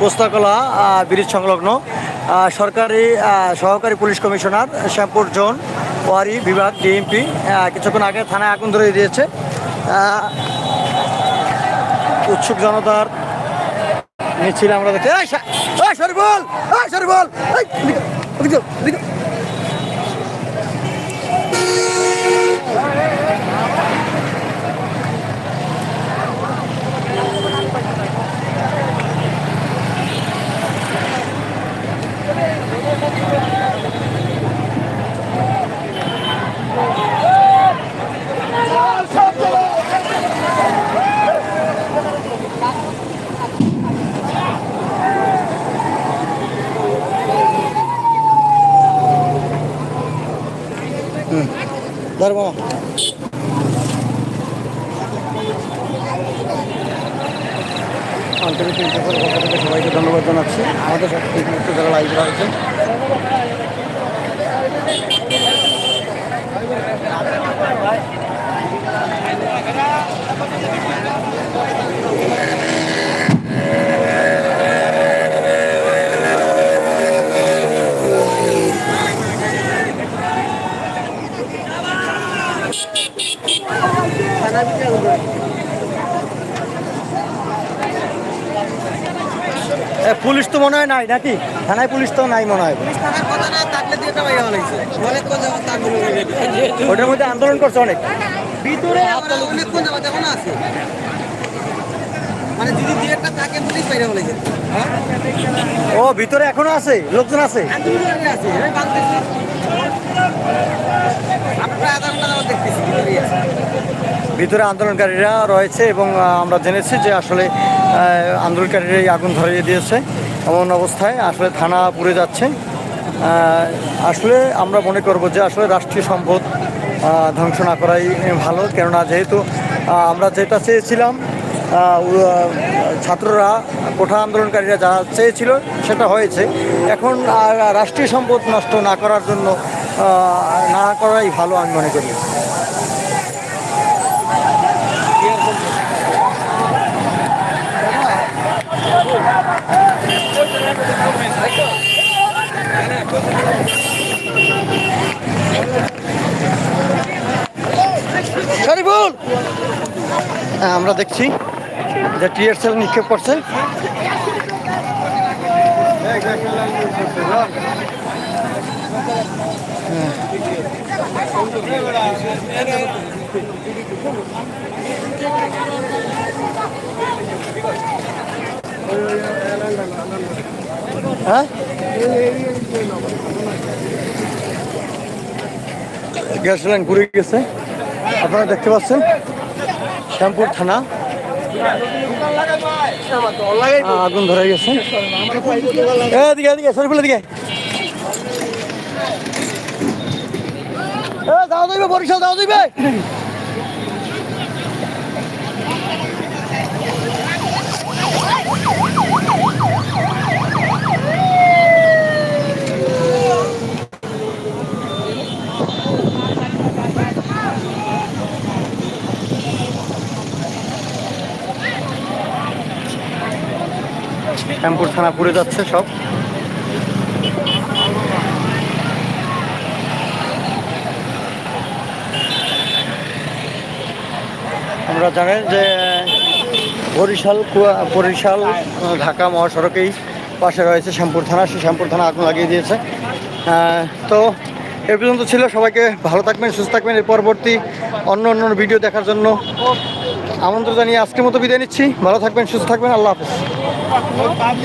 পোস্তাকলা bridge সংলগ্ন সরকারি সহকারী police commissioner Shyampur zone Wari বিভাগ ডিএমপি কিছুক্ষণ আগে থানায় আগুন ধরে দিয়েছে। উৎসুক জনতার মিছিল আমরা দেখি এই শরীফুল এই, এদিকে, এদিকে, এদিকে। ধর মামা আন্তরিক সবাইকে ধন্যবাদ জানাচ্ছি আমাদের সাথে যারা লাইভ রয়েছেন পুলিশ তো মনে হয় নাই নাকি? থানায় পুলিশ তো নাই মনে হয়। ওটার মধ্যে আন্দোলন করছে অনেক। ভিতরে আছে। মানে যদি দুই থাকে পুলিশ বাইরে বলে ও ভিতরে এখনও আছে? লোকজন আছে? ভিতরে আন্দোলনকারীরা রয়েছে এবং আমরা জেনেছি যে আসলে আহ, আন্দোলনকারীরাই আগুন ধরিয়ে দিয়েছে এমন অবস্থায় আসলে থানা পুড়ে যাচ্ছে। আসলে আমরা মনে করব যে আসলে রাষ্ট্রীয় সম্পদ ধ্বংস না করাই ভালো। কেননা যেহেতু আমরা যেটা চেয়েছিলাম ছাত্ররা কোঠা আন্দোলনকারীরা যা চেয়েছিল সেটা হয়েছে। এখন রাষ্ট্রীয় সম্পদ নষ্ট না করার জন্য না করাই ভালো আমি মনে করি। হ্যাঁ, আমরা দেখছি যে টিয়ার সেল নিক্ষেপ করছে। হ্যাঁ। গ্যাস লাইন ঘুরে গেছে। আপনারা দেখতে পাচ্ছেন? শ্যামপুর থানা। আগুন ধরে গেছে। এদিকে দাও দিবে, বরিশাল দাও দিবে। শ্যামপুর থানা পুড়ে যাচ্ছে সব। আমরা জানেন যে বরিশাল বরিশাল, ঢাকা মহাসড়কেই পাশে রয়েছে শ্যামপুর থানা। সেই শ্যামপুর থানা আগুন লাগিয়ে দিয়েছে। তো এ পর্যন্ত ছিল। সবাইকে ভালো থাকবেন, সুস্থ থাকবেন। এর পরবর্তী অন্য অন্য ভিডিও দেখার জন্য আমন্ত্রণ জানিয়ে আজকের মতো বিদায় নিচ্ছি। ভালো থাকবেন সুস্থ থাকবেন আল্লাহ হাফেজ।